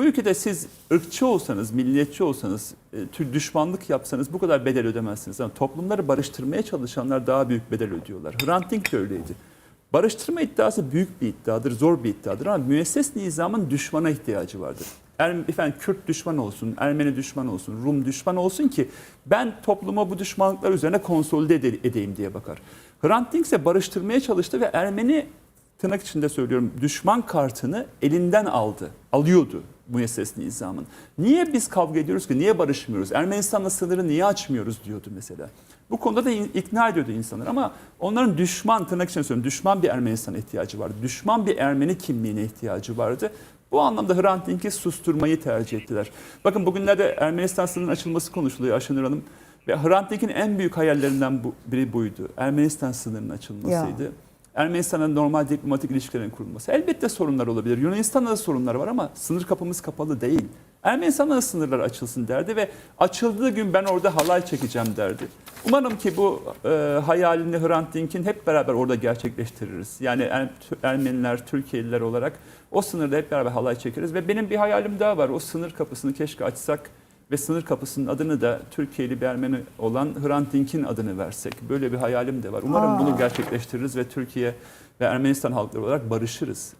Bu ülkede siz ırkçı olsanız, milliyetçi olsanız, e, tür düşmanlık yapsanız bu kadar bedel ödemezsiniz. Ama toplumları barıştırmaya çalışanlar daha büyük bedel ödüyorlar. Hrant Dink de öyleydi. Barıştırma iddiası büyük bir iddiadır, zor bir iddiadır ama müesses nizamın düşmana ihtiyacı vardır. Er, efendim Kürt düşman olsun, Ermeni düşman olsun, Rum düşman olsun ki ben topluma bu düşmanlıklar üzerine konsolide ede- edeyim diye bakar. Hrant Dink ise barıştırmaya çalıştı ve Ermeni tırnak içinde söylüyorum düşman kartını elinden aldı, alıyordu müesses nizamın. Niye biz kavga ediyoruz ki, niye barışmıyoruz? Ermenistan'la sınırı niye açmıyoruz diyordu mesela. Bu konuda da ikna ediyordu insanlar ama onların düşman, tırnak içinde söylüyorum, düşman bir Ermenistan'a ihtiyacı vardı. Düşman bir Ermeni kimliğine ihtiyacı vardı. Bu anlamda Hrant Dink'i susturmayı tercih ettiler. Bakın bugünlerde Ermenistan sınırının açılması konuşuluyor Aşınır Hanım. Ve Hrant Dink'in en büyük hayallerinden bu, biri buydu. Ermenistan sınırının açılmasıydı. Ermenistan'la normal diplomatik ilişkilerin kurulması. Elbette sorunlar olabilir. Yunanistan'da da sorunlar var ama sınır kapımız kapalı değil. Ermenistan'da da sınırlar açılsın derdi ve açıldığı gün ben orada halay çekeceğim derdi. Umarım ki bu e, hayalini Hrant Dink'in hep beraber orada gerçekleştiririz. Yani Er- Ermeniler, Türkiye'liler olarak o sınırda hep beraber halay çekeriz ve benim bir hayalim daha var. O sınır kapısını keşke açsak ve sınır kapısının adını da Türkiye'li bir Ermeni olan Hrant Dink'in adını versek. Böyle bir hayalim de var. Umarım Aa. bunu gerçekleştiririz ve Türkiye ve Ermenistan halkları olarak barışırız.